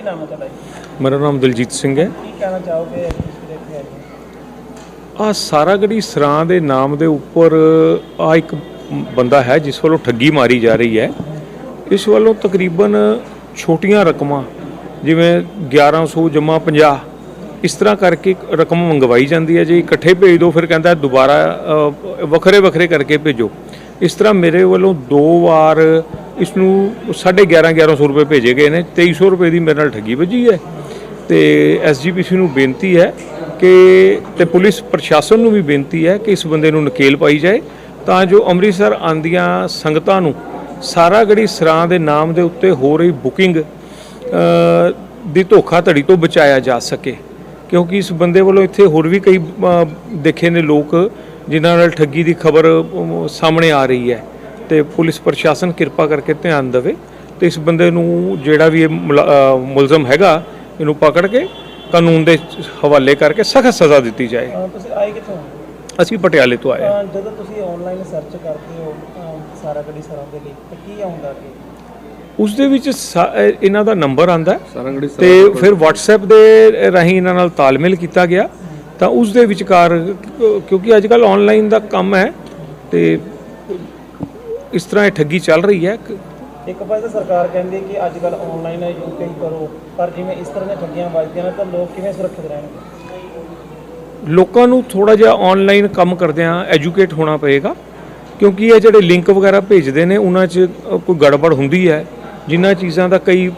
ਕੀ ਨਾਮ ਹੈ ਤੁਹਾਡਾ ਜੀ? ਮੇਰਾ ਨਾਮ ਦਲਜੀਤ ਸਿੰਘ ਹੈ ਕੀ ਕਹਿਣਾ ਚਾਹੋਗੇ ਤੁਸੀਂ ਦੇਖੇ ਆਏ ਹੋ? ਆ ਸਾਰਾਗੜੀ ਸਰਾਂ ਦੇ ਨਾਮ ਦੇ ਉੱਪਰ ਆ ਇੱਕ ਬੰਦਾ ਹੈ ਜਿਸ ਵੱਲੋਂ ਠੱਗੀ ਮਾਰੀ ਜਾ ਰਹੀ ਹੈ ਇਸ ਵੱਲੋਂ ਤਕਰੀਬਨ ਛੋਟੀਆਂ ਰਕਮਾਂ ਜਿਵੇਂ 1100 ਜਮਾ 50 ਇਸ ਤਰ੍ਹਾਂ ਕਰਕੇ ਇੱਕ ਰਕਮ ਮੰਗਵਾਈ ਜਾਂਦੀ ਹੈ ਜੇ ਇਕੱਠੇ ਭੇਜ ਦਿਓ ਫਿਰ ਕਹਿੰਦਾ ਦੁਬਾਰਾ ਵੱਖਰੇ ਵੱਖਰੇ ਕਰਕੇ ਭੇਜੋ ਇਸ ਤਰ੍ਹਾਂ ਮੇਰੇ ਵੱਲੋਂ ਦੋ ਵਾਰ ਇਸ ਨੂੰ 11.5 1100 ਰੁਪਏ ਭੇਜੇ ਗਏ ਨੇ 2300 ਰੁਪਏ ਦੀ ਮੇਰੇ ਨਾਲ ਠੱਗੀ ਵੱਜੀ ਹੈ। ਤੇ ਐਸਜੀਪੀਸੀ ਨੂੰ ਬੇਨਤੀ ਹੈ ਕਿ ਤੇ ਪੁਲਿਸ ਪ੍ਰਸ਼ਾਸਨ ਨੂੰ ਵੀ ਬੇਨਤੀ ਹੈ ਕਿ ਇਸ ਬੰਦੇ ਨੂੰ ਨਕੇਲ ਪਾਈ ਜਾਏ ਤਾਂ ਜੋ ਅੰਮ੍ਰਿਤਸਰ ਆਂਦੀਆਂ ਸੰਗਤਾਂ ਨੂੰ ਸਾਰਾ ਸਾਰਾਗੜੀ ਸਰਾਂ ਦੇ ਨਾਮ ਦੇ ਉੱਤੇ ਹੋ ਰਹੀ ਬੁਕਿੰਗ ਅ, ਦੀ ਧੋਖਾਧੜੀ ਤੋਂ ਬਚਾਇਆ ਜਾ ਸਕੇ। ਕਿਉਂਕਿ ਇਸ ਬੰਦੇ ਵੱਲੋਂ ਇੱਥੇ ਹੋਰ ਵੀ ਕਈ ਦੇਖੇ ਨੇ ਲੋਕ ਜਿਨ੍ਹਾਂ ਨਾਲ ਠੱਗੀ ਦੀ ਖਬਰ ਸਾਹਮਣੇ ਆ ਰਹੀ ਹੈ। ਤੇ ਪੁਲਿਸ ਪ੍ਰਸ਼ਾਸਨ ਕਿਰਪਾ ਕਰਕੇ ਧਿਆਨ ਦੇਵੇ ਤੇ ਇਸ ਬੰਦੇ ਨੂੰ ਜਿਹੜਾ ਵੀ ਇਹ ਮੁਲਜ਼ਮ ਹੈਗਾ ਇਹਨੂੰ ਪਕੜ ਕੇ ਕਾਨੂੰਨ ਦੇ ਹਵਾਲੇ ਕਰਕੇ ਸਖਤ ਸਜ਼ਾ ਦਿੱਤੀ ਜਾਏ। ਅਹ ਤੁਸੀਂ ਆਏ ਕਿੱਥੋਂ? ਅਸੀਂ ਪਟਿਆਲੇ ਤੋਂ ਆਏ ਹਾਂ। ਜਦੋਂ ਤੁਸੀਂ ਆਨਲਾਈਨ ਸਰਚ ਕਰਦੇ ਹੋ ਸਾਰਾ ਗੱਡੀ ਸਰਾਂ ਦੇ ਲਈ ਤਾਂ ਕੀ ਆਉਂਦਾ ਕਿ ਉਸ ਦੇ ਵਿੱਚ ਇਹਨਾਂ ਦਾ ਨੰਬਰ ਆਂਦਾ ਤੇ ਫਿਰ WhatsApp ਦੇ ਰਾਹੀਂ ਇਹਨਾਂ ਨਾਲ ਤਾਲਮੇਲ ਕੀਤਾ ਗਿਆ। ਤਾਂ ਉਸ ਦੇ ਵਿਚਕਾਰ ਕਿਉਂ- ਕਿਉਂਕਿ ਅੱਜ ਕੱਲ ਆਨਲਾਈਨ ਦਾ ਕੰਮ ਹੈ ਤੇ ਇਸ ਤਰ੍ਹਾਂ ਇਹ ਠੱਗੀ ਚੱਲ ਰਹੀ ਹੈ ਇੱਕ ਪਾਸੇ ਸਰਕਾਰ ਕਹਿੰਦੀ ਹੈ ਕਿ ਅੱਜ ਕੱਲ ਆਨਲਾਈਨ ਯੂਪੀਆਈ ਕਰੋ ਪਰ ਜਿਵੇਂ ਇਸ ਤਰ੍ਹਾਂ ਦੀਆਂ ਠੱਗੀਆਂ ਵੱਜਦੀਆਂ ਨੇ ਤਾਂ ਲੋਕ ਕਿਵੇਂ ਸੁਰੱਖਿਅਤ ਰਹਿਣਗੇ? ਲੋਕਾਂ ਨੂੰ ਥੋੜਾ ਜਿਹਾ ਆਨਲਾਈਨ ਕੰਮ ਕਰਦਿਆਂ ਐਜੂਕੇਟ ਹੋਣਾ ਪਏਗਾ ਕਿਉਂਕਿ ਇਹ ਜਿਹੜੇ ਲਿੰਕ ਵਗੈਰਾ ਭੇਜਦੇ ਨੇ ਉਹਨਾਂ 'ਚ ਕੋਈ ਗੜਬੜ ਹੁੰਦੀ ਹੈ ਜਿਨ੍ਹਾਂ ਚੀਜ਼ਾਂ ਦਾ ਕਈ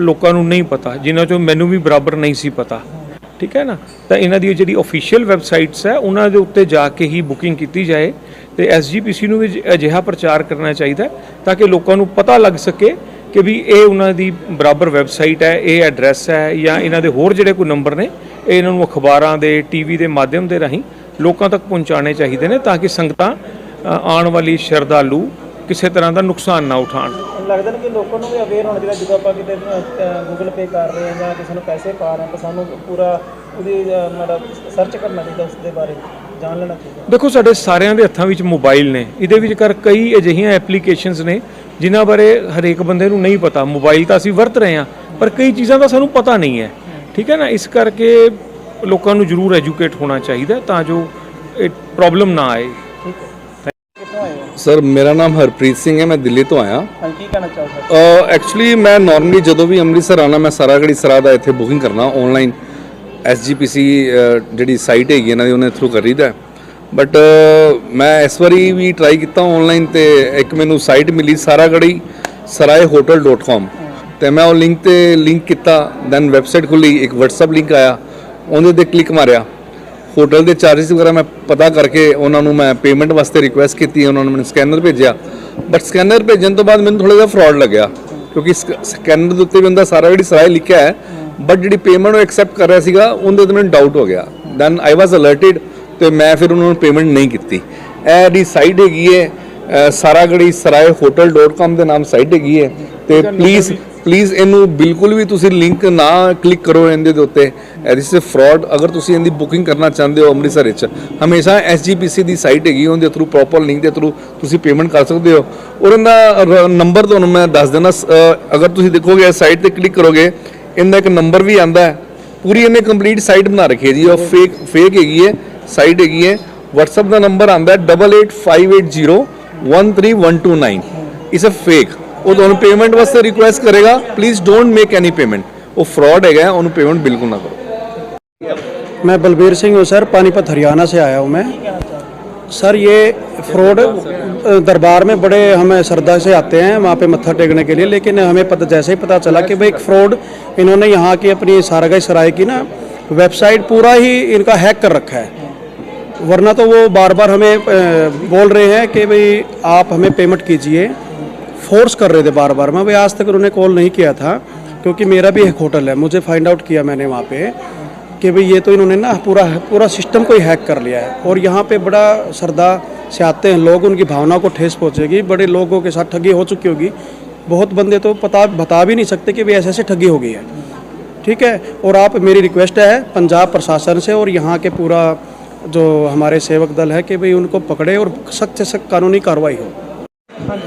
ਲੋਕਾਂ ਨੂੰ ਨਹੀਂ ਪਤਾ ਜਿਨ੍ਹਾਂ 'ਚੋਂ ਮੈਨੂੰ ਵੀ ਬਰਾਬਰ ਨਹੀਂ ਸੀ ਪਤਾ ਠੀਕ ਹੈ ਨਾ? ਤਾਂ ਇਹਨਾਂ ਦੀ ਜਿਹੜੀ ਅਫੀਸ਼ੀਅਲ ਵੈਬਸਾਈਟਸ ਹੈ ਉਹਨਾਂ ਦੇ ਉੱਤੇ ਜਾ ਕੇ ਹੀ ਬੁਕਿੰਗ ਕੀਤੀ ਜਾਏ ਤੇ ਐਸਜੀਪੀਸੀ ਨੂੰ ਵੀ ਅਜਿਹਾ ਪ੍ਰਚਾਰ ਕਰਨਾ ਚਾਹੀਦਾ ਤਾਂ ਕਿ ਲੋਕਾਂ ਨੂੰ ਪਤਾ ਲੱਗ ਸਕੇ ਕਿ ਵੀ ਇਹ ਉਹਨਾਂ ਦੀ ਬਰਾਬਰ ਵੈਬਸਾਈਟ ਹੈ, ਇਹ ਐਡਰੈਸ ਹੈ ਜਾਂ ਇਹਨਾਂ ਦੇ ਹੋਰ ਜਿਹੜੇ ਕੋਈ ਨੰਬਰ ਨੇ, ਇਹ ਇਹਨਾਂ ਨੂੰ ਅਖਬਾਰਾਂ ਦੇ, ਟੀਵੀ ਦੇ ਮਾਧਿਅਮ ਦੇ ਰਾਹੀਂ ਲੋਕਾਂ ਤੱਕ ਪਹੁੰਚਾਉਣੇ ਚਾਹੀਦੇ ਨੇ ਤਾਂ ਕਿ ਸੰਗਤਾਂ ਆਉਣ ਵਾਲੀ ਸ਼ਰਧਾਲੂ ਕਿਸੇ ਤਰ੍ਹਾਂ ਦਾ ਨੁਕਸਾਨ ਨਾ ਉਠਾਉਣ। ਲੱਗਦਾ ਕਿ ਲੋਕਾਂ ਨੂੰ ਵੀ ਅਵੇਅਰ ਹੋਣਾ ਚਾਹੀਦਾ, ਜਦੋਂ ਆਪਾਂ ਕਿਤੇ ਗੂਗਲ ਪੇ ਕਰ ਰਹੇ ਹਾਂ ਜਾਂ ਕਿਸੇ ਨੂੰ ਪੈਸੇ ਪਾ ਰਹੇ ਹਾਂ ਤਾਂ ਸਾਨੂੰ ਪੂਰਾ ਉਹਦੀ ਮਤਲਬ ਸਰਚ ਕਰਨਾ ਚਾਹੀਦਾ ਉਸ ਦੇ ਬਾਰੇ। ਜਾਣ ਲੈਣਾ ਚਾਹੀਦਾ। ਦੇਖੋ ਸਾਡੇ ਸਾਰਿਆਂ ਦੇ ਹੱਥਾਂ ਵਿੱਚ ਮੋਬਾਈਲ ਨੇ। ਇਹਦੇ ਵਿੱਚ ਕਰ ਕਈ ਅਜਿਹੀਆਂ ਐਪਲੀਕੇਸ਼ਨਸ ਨੇ ਜਿਨ੍ਹਾਂ ਬਾਰੇ ਹਰੇਕ ਬੰਦੇ ਨੂੰ ਨਹੀਂ ਪਤਾ। ਮੋਬਾਈਲ ਤਾਂ ਅਸੀਂ ਵਰਤ ਰਹੇ ਹਾਂ ਪਰ ਕਈ ਚੀਜ਼ਾਂ ਦਾ ਸਾਨੂੰ ਪਤਾ ਨਹੀਂ ਹੈ। ਠੀਕ ਹੈ ਨਾ? ਇਸ ਕਰਕੇ ਲੋਕਾਂ ਨੂੰ ਜ਼ਰੂਰ ਐਜੂਕੇਟ ਹੋਣਾ ਚਾਹੀਦਾ ਤਾਂ ਜੋ ਇਹ ਪ੍ਰੋਬਲਮ ਨਾ ਆਏ। ਸਰ ਮੇਰਾ ਨਾਮ ਹਰਪ੍ਰੀਤ ਸਿੰਘ ਹੈ ਮੈਂ ਦਿੱਲੀ ਤੋਂ ਆਇਆ। ਹਾਂ ਕੀ ਕਹਿਣਾ ਚਾਹੋਗੇ? ਐਕਚੁਅਲੀ ਮੈਂ ਨਾਰਮਲੀ ਜਦੋਂ ਵੀ ਅੰਮ੍ਰਿਤਸਰ ਆਣਾ ਮੈਂ ਸਾਰਾਗੜੀ ਸਰਾ ਦਾ ਇੱਥੇ ਬੁਕਿੰਗ ਕਰਨਾ ਆਨਲਾਈਨ ਐਸਜੀਪੀਸੀ ਜਿਹੜੀ ਸਾਈਟ ਹੈਗੀ ਇਹਨਾਂ ਦੀ, ਉਹਨੇ ਥਰੂ ਕਰੀਦਾ ਬਟ ਮੈਂ ਇਸ ਵਾਰੀ ਵੀ ਟਰਾਈ ਕੀਤਾ ਆਨਲਾਈਨ ਤੇ, ਇੱਕ ਮੈਨੂੰ ਸਾਈਟ ਮਿਲੀ ਸਾਰਾਗੜੀ sarayahotel.com ਤੇ ਮੈਂ ਉਹ ਲਿੰਕ ਤੇ ਲਿੰਕ ਕੀਤਾ ਦੈਨ ਵੈਬਸਾਈਟ ਖੁੱਲੀ, ਇੱਕ WhatsApp ਲਿੰਕ ਆਇਆ, ਉਹਦੇ ਤੇ ਕਲਿੱਕ ਮਾਰਿਆ। ਹੋਟਲ ਦੇ ਚਾਰजेस ਵਗੈਰਾ ਮੈਂ ਪਤਾ ਕਰਕੇ ਉਹਨਾਂ ਨੂੰ ਮੈਂ ਪੇਮੈਂਟ ਵਾਸਤੇ ਰਿਕੁਐਸਟ ਕੀਤੀ, ਉਹਨਾਂ ਨੇ ਮੈਨੂੰ ਸਕੈਨਰ ਭੇਜਿਆ। ਬਟ ਸਕੈਨਰ ਭੇਜਣ ਤੋਂ ਬਾਅਦ ਮੈਨੂੰ ਥੋੜਾ ਜਿਹਾ ਫਰਾਡ ਲੱਗਿਆ, ਕਿਉਂਕਿ ਸਕੈਨਰ ਦੇ ਉੱਤੇ ਵੀ ਉਹਦਾ ਸਾਰਾ ਜਿਹੜੀ ਸਰਾਏ ਲਿਖਿਆ ਹੈ। ਬਟ ਜਿਹੜੀ ਪੇਮੈਂਟ ਉਹ ਐਕਸੈਪਟ ਕਰ ਰਿਹਾ ਸੀਗਾ ਉਹਦੇ ਤੇ ਮੈਨੂੰ ਡਾਊਟ ਹੋ ਗਿਆ। ਦੈਨ ਆਈ ਵਾਸ ਅਲਰਟਡ ਤੇ ਮੈਂ ਫਿਰ ਉਹਨਾਂ ਨੂੰ ਪੇਮੈਂਟ ਨਹੀਂ ਕੀਤੀ। ਇਹ ਦੀ ਸਾਈਟ ਹੈਗੀ ਹੈ ਸਾਰਾਗੜੀ ਸਰਾਏ hotel.com ਦੇ ਨਾਮ ਸਾਈਟ ਹੈਗੀ ਹੈ ਤੇ ਪਲੀਜ਼ ਪਲੀਜ਼ ਇਹਨੂੰ ਬਿਲਕੁਲ ਵੀ ਤੁਸੀਂ ਲਿੰਕ ਨਾ ਕਲਿੱਕ ਕਰੋ ਇਹਦੇ ਦੇ ਉੱਤੇ। ਇਸ ਫਰਾਡ ਅਗਰ ਤੁਸੀਂ ਇਹਦੀ ਬੁਕਿੰਗ ਕਰਨਾ ਚਾਹੁੰਦੇ ਹੋ ਅੰਮ੍ਰਿਤਸਰ ਵਿੱਚ ਹਮੇਸ਼ਾ ਐਸਜੀਪੀਸੀ ਦੀ ਸਾਈਟ ਹੈਗੀ ਉਹਦੇ ਥਰੂ ਪ੍ਰੋਪਰ ਲਿੰਕ ਦੇ ਥਰੂ ਤੁਸੀਂ ਪੇਮੈਂਟ ਕਰ ਸਕਦੇ ਹੋ। ਔਰ ਇਹਦਾ ਨੰਬਰ ਤੁਹਾਨੂੰ ਮੈਂ ਦੱਸ ਦੇਣਾ ਅਗਰ ਤੁਸੀਂ ਦੇਖੋਗੇ ਇਸ ਸਾਈਟ ਤੇ ਕਲਿੱਕ ਕਰੋਗੇ ਇਹਦਾ ਇੱਕ ਨੰਬਰ ਵੀ ਆਂਦਾ ਹੈ ਪੂਰੀ ਇਹਨੇ ਕੰਪਲੀਟ ਸਾਈਟ ਬਣਾ ਰੱਖੀ ਹੈ ਜੀ ਉਹ ਫੇਕ ਫੇਕ ਹੈਗੀ ਹੈ ਸਾਈਟ ਹੈਗੀ ਹੈ WhatsApp ਦਾ ਨੰਬਰ ਆਂਦਾ ਹੈ 8858013129 ਇਟਸ ਅ ਫੇਕ ਉਹ ਤੁਹਾਨੂੰ ਪੇਮੈਂਟ ਵਾਸਤੇ ਰਿਕੁਐਸਟ ਕਰੇਗਾ please don't make any payment ਉਹ ਫਰਾਡ ਹੈਗਾ ਹੈ, ਉਹਨੂੰ ਪੇਮੈਂਟ ਬਿਲਕੁਲ ਨਾ ਕਰੋ मैं बलबीर सिंह हूँ सर पानीपत हरियाणा से आया हूँ मैं सर, ये फ्रॉड दरबार में बड़े हमें श्रद्धा से आते हैं, वहाँ पे मत्था टेकने के लिए, लेकिन हमें पता, जैसे ही पता चला कि भाई एक फ्रॉड इन्होंने यहाँ की अपनी सारगाई सराय की ना वेबसाइट पूरा ही इनका हैक कर रखा है। वरना तो वो बार बार हमें बोल रहे हैं कि भाई आप हमें पेमेंट कीजिए। फोर्स कर रहे थे बार बार मैं भाई आज तक उन्होंने कॉल नहीं किया था, क्योंकि मेरा भी एक होटल है। मुझे फाइंड आउट किया मैंने वहाँ पे। कि भाई ये तो इन्होंने ना पूरा पूरा सिस्टम को ही हैक कर लिया है। और यहाँ पे बड़ा सरदा से आते हैं, लोग उनकी भावना को ठेस पहुँचेगी, बड़े लोगों के साथ ठगी हो चुकी होगी। बहुत बंदे तो पता, बता भी नहीं सकते कि भाई ऐसे ऐसे ठगी हो गई है। ठीक है? और आप, मेरी रिक्वेस्ट है पंजाब प्रशासन से और यहाँ के पूरा जो हमारे सेवक दल है कि भाई उनको पकड़े और सख्त से सख्त कानूनी कार्रवाई हो। हाँ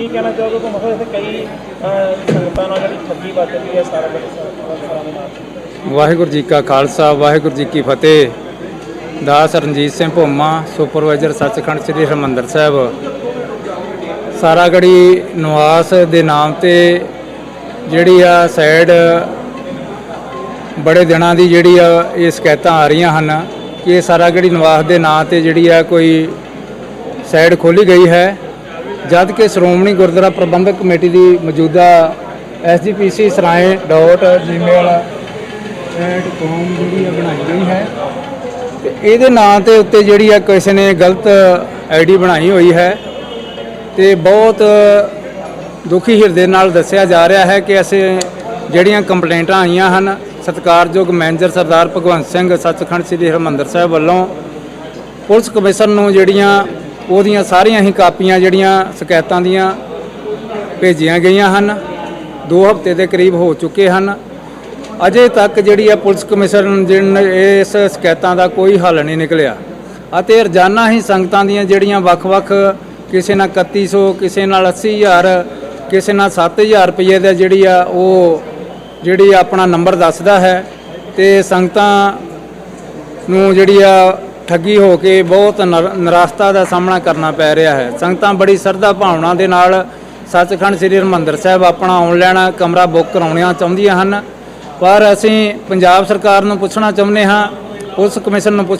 कहना चाहोगे तो मतलब कई ठगी बात है सारा ਵਾਹਿਗੁਰੂ ਜੀ ਕਾ ਖਾਲਸਾ, ਵਾਹਿਗੁਰੂ ਜੀ ਕੀ ਫਤਿਹ। ਦਾਸ ਰਣਜੀਤ ਸਿੰਘ ਭੋਮਾ, ਸੁਪਰਵਾਈਜ਼ਰ ਸੱਚਖੰਡ ਸ੍ਰੀ ਹਰਿਮੰਦਰ ਸਾਹਿਬ। ਸਾਰਾਗੜੀ ਨਿਵਾਸ ਦੇ ਨਾਮ ਤੇ ਜਿਹੜੀ ਆ ਸਾਈਡ ਬੜੇ ਦਿਨਾਂ ਦੀ ਜਿਹੜੀ ਆ ਇਹ ਸ਼ਿਕਾਇਤਾਂ ਆ ਰਹੀਆਂ ਹਨ ਕਿ ਇਹ ਸਾਰਾਗੜੀ ਨਿਵਾਸ ਦੇ ਨਾਂ ਤੇ ਜਿਹੜੀ ਆ ਕੋਈ ਸਾਈਡ ਖੋਲੀ ਗਈ ਹੈ। ਜਦ ਕਿ ਸ਼੍ਰੋਮਣੀ ਗੁਰਦੁਆਰਾ ਪ੍ਰਬੰਧਕ ਕਮੇਟੀ ਦੀ ਮੌਜੂਦਾ ਐਸਜੀਪੀਸੀ ਸਰਾਏ ਡਾਟ ਜਿਹੜੀ ਆ ਬਣਾਈ ਗਈ ਹੈ। ਤੇ ਇਹਦੇ ਨਾਂ ਤੇ ਉੱਤੇ ਜਿਹੜੀ ਆ ਕਿਸੇ ਨੇ ਗਲਤ ਆਈਡੀ ਬਣਾਈ ਹੋਈ ਹੈ। ਤੇ ਬਹੁਤ ਦੁਖੀ ਹਿਰਦੇ ਨਾਲ ਦੱਸਿਆ ਜਾ ਰਿਹਾ ਹੈ ਕਿ ਅਸੀਂ ਜਿਹੜੀਆਂ ਕੰਪਲੇਂਟਾਂ ਆਈਆਂ ਹਨ, ਸਤਿਕਾਰਯੋਗ ਮੈਨੇਜਰ ਸਰਦਾਰ ਭਗਵੰਤ ਸਿੰਘ, ਸੱਚਖੰਡ ਸ੍ਰੀ ਹਰਿਮੰਦਰ ਸਾਹਿਬ ਵੱਲੋਂ ਪੁਲਿਸ ਕਮਿਸ਼ਨ ਨੂੰ ਜਿਹੜੀਆਂ ਉਹਦੀਆਂ ਸਾਰੀਆਂ ਹੀ ਕਾਪੀਆਂ ਜਿਹੜੀਆਂ ਸ਼ਿਕਾਇਤਾਂ ਦੀਆਂ ਭੇਜੀਆਂ ਗਈਆਂ ਹਨ 2 ਹਫ਼ਤੇ ਦੇ ਕਰੀਬ ਹੋ ਚੁੱਕੇ ਹਨ। ਅਜੇ ਤੱਕ ਜਿਹੜੀ ਹੈ ਪੁਲਿਸ ਕਮਿਸ਼ਨ ਜਿਨ ਇਸ ਸ਼ਿਕਾਇਤਾਂ ਦਾ ਕੋਈ ਹੱਲ ਨਹੀਂ ਨਿਕਲਿਆ। ਅਤੇ ਰੋਜ਼ਾਨਾ ਹੀ ਸੰਗਤਾਂ ਦੀਆਂ ਜਿਹੜੀਆਂ ਵੱਖ-ਵੱਖ ਕਿਸੇ ਨਾਲ 3100 ਕਿਸੇ ਨਾਲ 80000 ਕਿਸੇ ਨਾਲ 7000 ਰੁਪਏ ਦਾ ਜਿਹੜੀ ਆ ਉਹ ਜਿਹੜੀ ਆਪਣਾ ਨੰਬਰ ਦੱਸਦਾ ਹੈ ਤੇ ਸੰਗਤਾਂ ਨੂੰ ਜਿਹੜੀ ਆ ਠੱਗੀ ਹੋ ਕੇ ਬਹੁਤ ਨਰ- ਨਿਰਾਸ਼ਤਾ ਦਾ ਸਾਹਮਣਾ ਕਰਨਾ ਪੈ ਰਿਹਾ ਹੈ। ਸੰਗਤਾਂ ਬੜੀ ਸਰਦਾ ਭਾਵਨਾ ਦੇ ਨਾਲ ਸੱਚਖੰਡ ਸ੍ਰੀ ਹਰਿਮੰਦਰ ਸਾਹਿਬ ਆਪਣਾ ਆਨਲਾਈਨ ਕਮਰਾ ਬੁੱਕ ਕਰਾਉਣਾ ਚਾਹੁੰਦੀਆਂ ਹਨ। ਪਰ ਅਸੀਂ ਪੰਜਾਬ ਸਰਕਾਰ ਨੂੰ ਪੁੱਛਣਾ ਚਾਹੁੰਦੇ ਹਾਂ ਪੁਲਿਸ ਕਮਿਸ਼ਨ ਨੂੰ ਪੁੱਛ